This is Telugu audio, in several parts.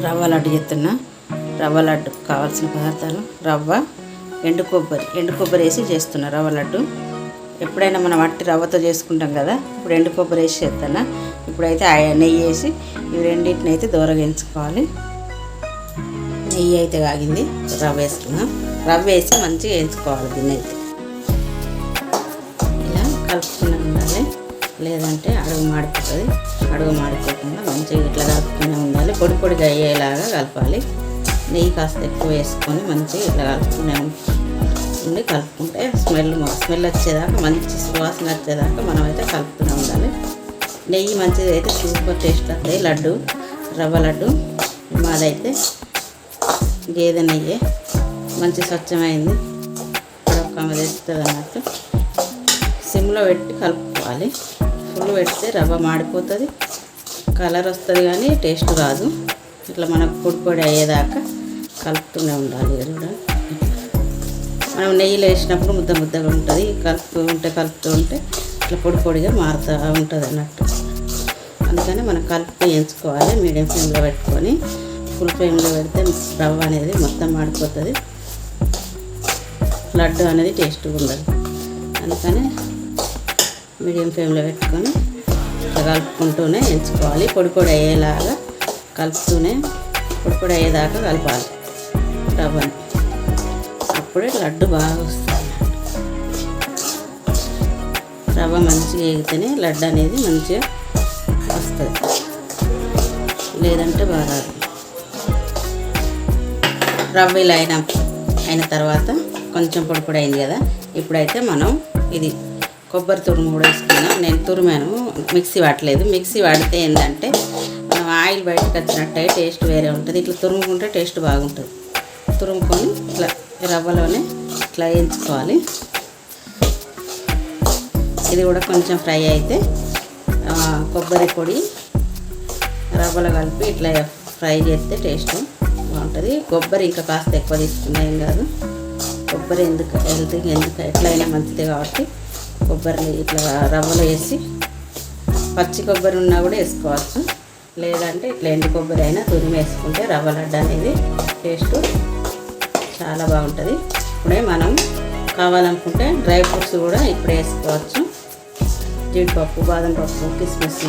రవ్వ లడ్డు చేస్తున్నా రవ్వ లడ్డు కావాల్సిన పదార్థాలు రవ్వ ఎండు కొబ్బరి. ఎండు కొబ్బరి వేసి చేస్తున్నా రవ్వ లడ్డు. ఎప్పుడైనా మనం వట్టి రవ్వతో చేసుకుంటాం కదా ఇప్పుడు ఎండు కొబ్బరి వేసి చేస్తున్నా. ఇప్పుడైతే ఆ నెయ్యి వేసి ఇవి రెండింటిని అయితే దూరగించుకోవాలి నెయ్యి అయితే కాగింది రవ్వ వేసుకున్నాం. రవ్వ వేసి మంచిగా వేయించుకోవాలి దీన్ని అయితే. ఇలా కలుపుకున్నాం. లేదంటే అడుగు మాడిపోతుంది. అడుగు మాడిపోకుండా మంచిగా ఇట్లా కలుపుతూనే ఉండాలి. పొడి పొడిగా అయ్యేలాగా కలపాలి. నెయ్యి కాస్త ఎక్కువ వేసుకొని మంచిగా ఇట్లా కలుపుతూనే ఉండి కలుపుకుంటే స్మెల్ స్మెల్ వచ్చేదాకా మంచి సువాసన వచ్చేదాకా మనం అయితే కలుపుతూనే ఉండాలి. నెయ్యి మంచిది అయితే సూపర్ టేస్ట్ వస్తాయి. లడ్డు రవ్వ లడ్డు మాదైతే గేదె నెయ్యి. మంచి స్వచ్ఛమైంది. ఒక తెస్తుంది అన్నట్టు సిమ్లో పెట్టి కలుపుకోవాలి. ఫుల్ పెడితే రవ్వ మాడిపోతుంది. కలర్ వస్తుంది కానీ టేస్ట్ రాదు. ఇట్లా మనకు పొడి పొడి అయ్యేదాకా కలుపుతూనే ఉండాలి కూడా మనం నెయ్యిలో వేసినప్పుడు ముద్ద ముద్దగా ఉంటుంది. కలుపుతూ ఉంటే కలుపుతూ ఉంటే ఇట్లా పొడి పొడిగా మారుతూ ఉంటుంది అన్నట్టు. అందుకని మనం కలుపుతూ వేయించుకోవాలి. మీడియం ఫ్లేమ్లో పెట్టుకొని ఫుల్ ఫ్లేమ్లో పెడితే రవ్వ అనేది మొత్తం మాడిపోతుంది. లడ్డు అనేది టేస్ట్గా ఉండదు. అందుకని మీడియం ఫ్లేమ్లో పెట్టుకొని కలుపుకుంటూనే ఎంచుకోవాలి. పొడి పొడి అయ్యేలాగా కలుపుతూనే పొడి పొడి అయ్యేదాకా కలపాలి. రవ్వని. అప్పుడే లడ్డు బాగా వస్తుంది. రవ్వ మంచిగా వేగితేనే లడ్డు అనేది మంచిగా వస్తుంది. లేదంటే బాగా రవ్వ ఇలా అయిన అయిన తర్వాత కొంచెం పొడి పొడి అయింది కదా ఇప్పుడైతే మనం ఇది కొబ్బరి తురుము కూడా వేసుకున్నాను నేను తురిమాను. మిక్సీ వాడలేదు. మిక్సీ వాడితే ఏంటంటే ఆయిల్ బయటకు వచ్చినట్టే టేస్ట్ వేరే ఉంటుంది. ఇట్లా తురుముకుంటే టేస్ట్ బాగుంటుంది. తురుముకొని ఇట్లా రవ్వలోనే ఇట్లా వేయించుకోవాలి. ఇది కూడా కొంచెం ఫ్రై అయితే కొబ్బరి పొడి రవ్వలో కలిపి ఇట్లా ఫ్రై చేస్తే టేస్ట్ బాగుంటుంది. కొబ్బరి ఇంకా కాస్త ఎక్కువ తీసుకున్నా ఏం కాదు. కొబ్బరి ఎందుకు హెల్త్ ఎందుకు ఎట్లయినా మంచిది కాబట్టి కొబ్బరి ఇట్లా రవ్వలో వేసి పచ్చి కొబ్బరి ఉన్నా కూడా వేసుకోవచ్చు. లేదంటే ఇట్లా ఎండు కొబ్బరి అయినా తురిమి వేసుకుంటే రవ్వ లడ్డు అనేది టేస్ట్ చాలా బాగుంటుంది. ఇప్పుడే మనం కావాలనుకుంటే డ్రై ఫ్రూట్స్ కూడా ఇప్పుడే వేసుకోవచ్చు. జీడిపప్పు బాదం పప్పు కిస్మిస్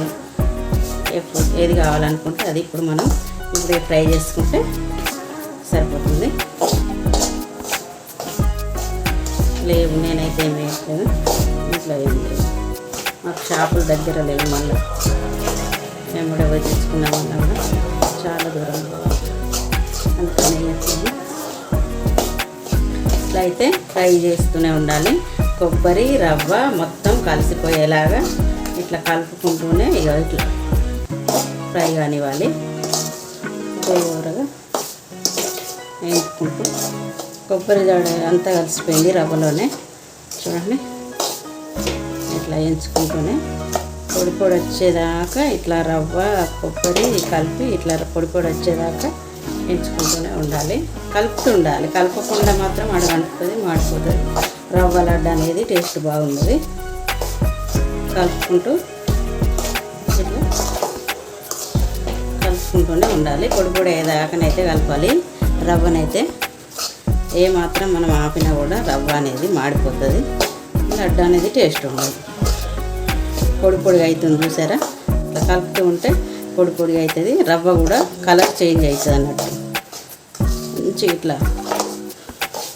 ఎప్పుడు ఏది కావాలనుకుంటే అది ఇప్పుడు మనం ఇప్పుడే ఫ్రై చేసుకుంటే సరిపోతుంది. లేవు నేనైతే ఏం వేయట్లేదు. ఇంట్లో ఏం మాకు షాపుల దగ్గర లేవు మళ్ళీ. మేము కూడా పోయి తెచ్చుకున్నామన్నా కూడా చాలా దూరం పోవాలి. అందుకని ఇట్లా అయితే ఫ్రై చేస్తూనే ఉండాలి. కొబ్బరి రవ్వ మొత్తం కలిసిపోయేలాగా ఇట్లా కలుపుకుంటూనే ఇక ఇట్లా ఫ్రై కానివ్వాలి. దూరగా వేయించుకుంటూ. కొబ్బరి జాడ అంతా కలిసిపోయింది రవ్వలోనే. చూడండి. ఇట్లా వేయించుకుంటూనే పొడి పొడి వచ్చేదాకా ఇట్లా రవ్వ కొబ్బరి కలిపి ఇట్లా పొడి పొడి వచ్చేదాకా ఎంచుకుంటూనే ఉండాలి. కలుపుతూ ఉండాలి. కలపకుండా మాత్రం అడగంటుతుంది మాడిపోతుంది. రవ్వ లడ్డు అనేది టేస్ట్ బాగుంది కలుపుకుంటూ ఇట్లా కలుపుకుంటూనే ఉండాలి. పొడి పొడి అయ్యేదాకానైతే కలపాలి. రవ్వనైతే ఏ మాత్రం మనం ఆపినా కూడా రవ్వ అనేది మాడిపోతుంది. లడ్డు అనేది టేస్ట్ ఉండదు. పొడి పొడిగా అవుతుంది చూసారా? ఇట్లా కలుపుతూ ఉంటే పొడి పొడిగా అవుతుంది. రవ్వ కూడా కలర్ చేంజ్ అవుతుంది అన్నట్టు. మంచి ఇట్లా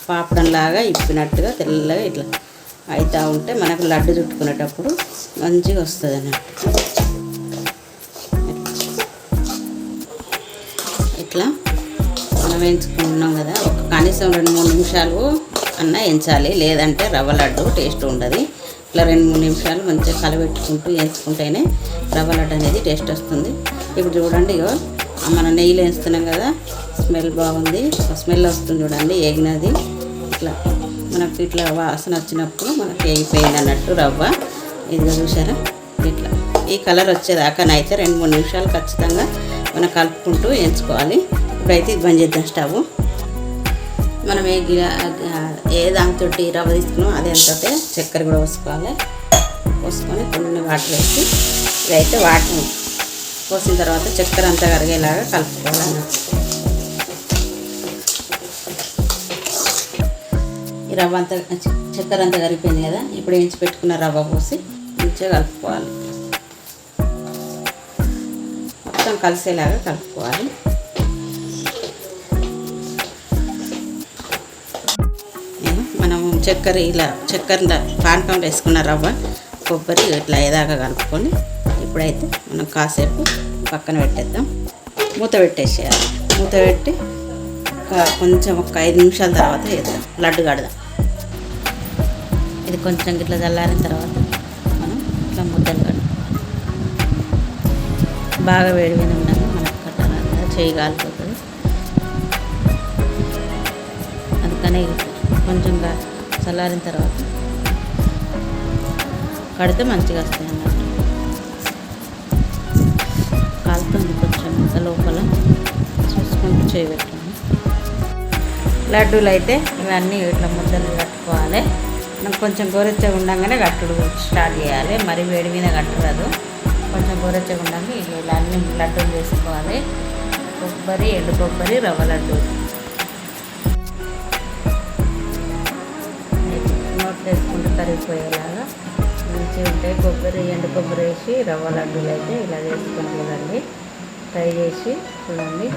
పాపడంలాగా ఇప్పినట్టుగా తెల్లగా ఇట్లా అవుతూ ఉంటే మనకు లడ్డు చుట్టుకునేటప్పుడు మంచిగా వస్తుంది అన్నట్టు. ఇట్లా మనం వేయించుకుంటున్నాం కదా. ఒక కనీసం రెండు మూడు నిమిషాలు అన్న ఎంచాలి. లేదంటే రవ్వ లడ్డు టేస్ట్ ఉండదు. ఇట్లా రెండు మూడు నిమిషాలు మంచిగా కలబెట్టుకుంటూ వేయించుకుంటేనే రవ్వ లడ్డు అనేది టేస్ట్ వస్తుంది. ఇప్పుడు చూడండి ఇగో మనం నెయ్యిలో వేస్తున్నాం కదా స్మెల్ బాగుంది స్మెల్ వస్తుంది చూడండి ఏగినది. ఇట్లా మనకు ఇట్లా వాసన వచ్చినప్పుడు మనకి ఏగిపోయింది అన్నట్టు రవ్వ. ఇదిగో చూసారా? ఇట్లా ఈ కలర్ వచ్చేదాకానైతే రెండు మూడు నిమిషాలు ఖచ్చితంగా మనం కలుపుకుంటూ వేయించుకోవాలి. ఇప్పుడైతే ఇది బంద్ చేద్దాం స్టవ్. మనం ఏ గిలా ఏ దాంతో రవ్వ తీసుకున్నాం అదే అంతటే చక్కెర కూడా పోసుకోవాలి. పోసుకొని కొన్ని వాటర్ వేసి ఇదైతే వాటర్ పోసిన తర్వాత చక్కెర అంతా కరిగేలాగా కలుపుకోవాలి ఈ రవ్వ అంతా చక్కెర అంతా కరిగిపోయింది కదా ఇప్పుడు వేయించి పెట్టుకున్న రవ్వ పోసి మంచిగా కలుపుకోవాలి. మొత్తం కలిసేలాగా కలుపుకోవాలి. చక్కెర ఇలా చక్కెర పానకంలో వేసుకున్న రవ్వ కొబ్బరి ఇట్లా ఏదాకా కలుపుకొని ఇప్పుడైతే మనం కాసేపు పక్కన పెట్టేద్దాం. మూత పెట్టేసేయాలి. మూత పెట్టి ఒక కొంచెం ఒక ఐదు నిమిషాల తర్వాత వేద్దాం. లడ్డు కడదాం. ఇది కొంచెం ఇట్లా చల్లారిన తర్వాత మనం ఇట్లా ముద్దలు కడదాం బాగా వేడి ఉన్నాక మనకు కట్టాలంటే చేయి కాలిపోతుంది. అందుకనే కొంచెం కొంచెంగా చల్లారిన తర్వాత కడితే మంచిగా వస్తాయి అన్నట్టు కాలుతుంది కొంచెం ఇంకా లోపల. చూసుకుంటూ చేయబెట్టాను లడ్డూలు అయితే ఇవన్నీ ఇట్లా ముద్దలు కట్టుకోవాలి. మనం కొంచెం గోరెచ్చగా ఉండగానే కట్టుడు స్టార్ట్ చేయాలి. మరి వేడి మీద కట్టరాదు. కొంచెం గోరెచ్చగా ఉండగా ఇలా అన్ని లడ్డూలు చేసుకోవాలి కొబ్బరి ఎండు కొబ్బరి రవ్వ లడ్డు వేసుకుంటూ మంచిగా ఉంటాయి కొబ్బరి ఎండు కొబ్బరి వేసి రవ్వ లడ్డూలు అయితే ఇలా చేసుకొని ట్రై చేసి చూడండి.